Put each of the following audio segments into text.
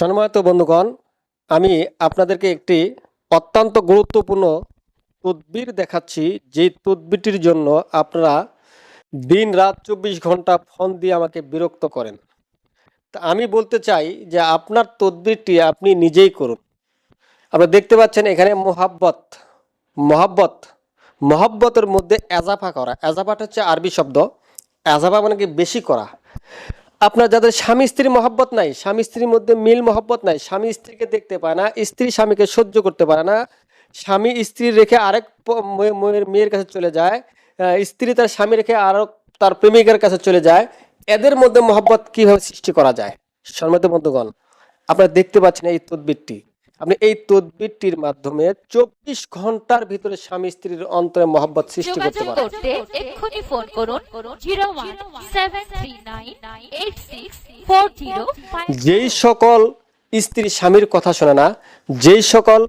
সম্মানিত বন্ধুগণ, আমি আপনাদেরকে একটি অত্যন্ত গুরুত্বপূর্ণ তদবির দেখাচ্ছি। যে তদবিরটির জন্য আপনারা দিন রাত চব্বিশ ঘণ্টা ফোন দিয়ে আমাকে বিরক্ত করেন। তা আমি বলতে চাই যে আপনার তদবিরটি আপনি নিজেই করুন। আপনারা দেখতে পাচ্ছেন এখানে মোহাব্বত, মহাব্বত, মহাব্বতের মধ্যে এজাফা করা। এজাফাটা হচ্ছে আরবি শব্দ। এজাফা মানে কি? বেশি করা। আপনার যাদের স্বামী স্ত্রী মহব্বত নাই, স্বামী স্ত্রীর মধ্যে মিল মহব্বত নাই, স্বামী স্ত্রীকে দেখতে পায় না, স্ত্রী স্বামীকে সহ্য করতে পারে না, স্বামী স্ত্রী রেখে আরেক মেয়ের মেয়ের কাছে চলে যায় স্ত্রী তার স্বামী রেখে আরও তার প্রেমিকার কাছে চলে যায়, এদের মধ্যে মহব্বত কীভাবে সৃষ্টি করা যায়? সম্মত বন্ধুগণ, আপনারা দেখতে পাচ্ছেন এই তদবিরটি। আপনি এই তদবিরটির মাধ্যমে চব্বিশ ঘণ্টার ভিতরে স্বামী স্ত্রীর অন্তরে মহব্বত সৃষ্টি করতে পারেন। করতে এক্ষুনি ফোন করুন যেই সকল স্ত্রী স্বামীর কথা শোনে না যেই সকল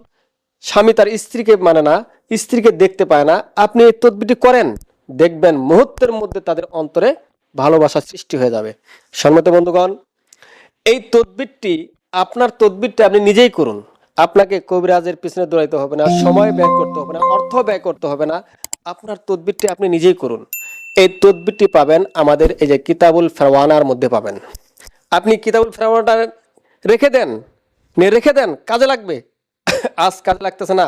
স্বামী তার স্ত্রীকে মানে না স্ত্রীকে দেখতে পায় না আপনি এই তদবিরটি করেন দেখবেন মুহূর্তের মধ্যে তাদের অন্তরে ভালোবাসা সৃষ্টি হয়ে যাবে। সম্মত বন্ধুগণ এই তদবিরটি আপনার তদবিরটি আপনি নিজেই করুন। আপনাকে কবিরাজের পিছনে দৌড়াইতে হবে না, সময় ব্যয় করতে হবে না, অর্থ ব্যয় করতে হবে না। আপনার তদবিরটি আপনি নিজেই করুন। এই তদবিরটি পাবেন আমাদের এই যে কিতাবুল ফেরওয়ানার মধ্যে পাবেন। আপনি কিতাবুল ফেরওয়ানাটা রেখে দেন নিয়ে রেখে দেন, কাজে লাগবে। আজ কাজে লাগতেছে না,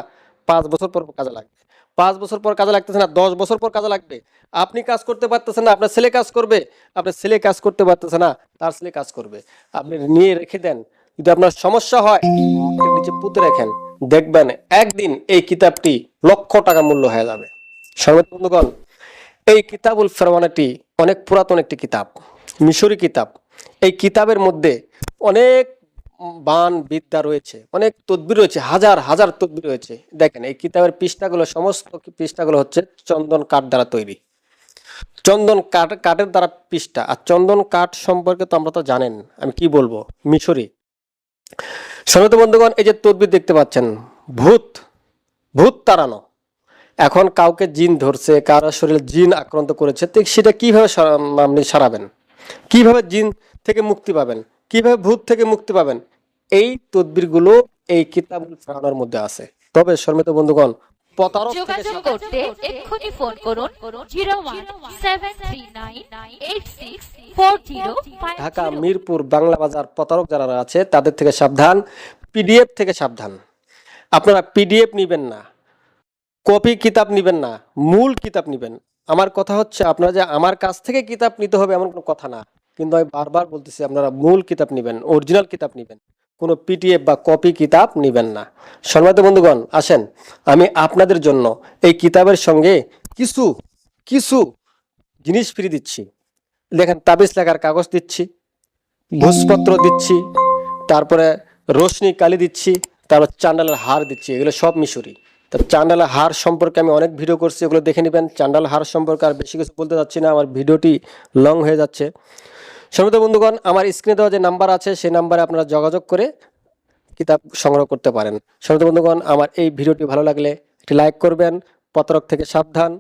পাঁচ বছর পর কাজে লাগবে। পাঁচ বছর পর কাজে লাগতেছে না, দশ বছর পর কাজে লাগবে। আপনি কাজ করতে পারতেছেন না, আপনার ছেলে কাজ করবে। আপনার ছেলে কাজ করতে পারতেছে না, তার ছেলে কাজ করবে। আপনি নিয়ে রেখে দেন। যদি আপনার সমস্যা হয় নিচে পুঁতে রাখেন। দেখবেন একদিন এই কিতাবটি লক্ষ টাকা মূল্য হয়ে যাবে। সর্বত বন্ধুগণ, এই কিতাবুল ফেরওয়ানাটি অনেক পুরাতন একটি কিতাব, মিশরি কিতাব। এই কিতাবের মধ্যে অনেক বান, বিদ্যা রয়েছে, অনেক তদবির রয়েছে, হাজার হাজার তদবির রয়েছে। দেখেন, এই কিতাবের পৃষ্ঠাগুলো, সমস্ত পৃষ্ঠাগুলো হচ্ছে চন্দন কাঠ দ্বারা তৈরি। চন্দন কাঠ, কাঠের দ্বারা পৃষ্ঠা। আর চন্দন কাঠ সম্পর্কে তো আমরা তো জানেন, আমি কি বলব? মিশরি। সমিত বন্ধুগণ, এই যে তদবির দেখতে পাচ্ছেন, ভূত ভূত তাড়ানো। এখন কাউকে জিন ধরছে, কারও শরীরে জিন আক্রান্ত করেছে তো সেটা কীভাবে আপনি সারাবেন? কীভাবে জিন থেকে মুক্তি পাবেন? কীভাবে ভূত থেকে মুক্তি পাবেন? এই তদবিরগুলো এই কিতাবগুলো সারানোর মধ্যে আছে। তবে শর্মিত বন্ধুগণ প্রতারক যোগাযোগ করতে এক্ষুনি ফোন করুন জিরো ঢাকা মিরপুর বাংলা বাজার প্রতারক যারা আছে তাদের থেকে সাবধান পিডিএফ থেকে সাবধান। আপনারা পিডিএফ নিবেন না কপি কিতাব নিবেন না মূল কিতাব নিবেন। আমার কথা হচ্ছে আপনারা যে আমার কাছ থেকে কিতাব নিতে হবে এমন কোনো কথা না। কিন্তু আমি বারবার বলতেছি আপনারা মূল কিতাব নিবেন অরিজিনাল কিতাব নিবেন। কোনো পিটিএফ বা কপি কিতাব নিবেন না। সম্মানিত বন্ধুগণ, আসেন, আমি আপনাদের জন্য এই কিতাবের সঙ্গে কিছু কিছু জিনিস ফ্রি দিচ্ছি। দেখেন, তাবিজ লেখার কাগজ দিচ্ছি, ভোজপত্র দিচ্ছি, তারপরে রোশনি কালি দিচ্ছি, তারপর চান্ডালের হার দিচ্ছি, এগুলো সব মিশরি। তা চান্ডালের হার সম্পর্কে আমি অনেক ভিডিও করছি, এগুলো দেখে নেবেন। চান্ডাল হার সম্পর্কে আর বেশি কিছু বলতে যাচ্ছি না, আমার ভিডিওটি লং হয়ে যাচ্ছে। সমিত বন্ধুগণ, আমার স্ক্রিনে দেওয়া যে নাম্বার আছে, সেই নাম্বারে আপনারা যোগাযোগ করে কিতাব সংগ্রহ করতে পারেন। সর্বদা বন্ধুগণ, আমার এই ভিডিওটি ভালো লাগলে একটি লাইক করবেন। পতরক থেকে সাবধান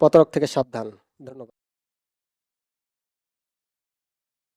পতরক থেকে সাবধান। ধন্যবাদ।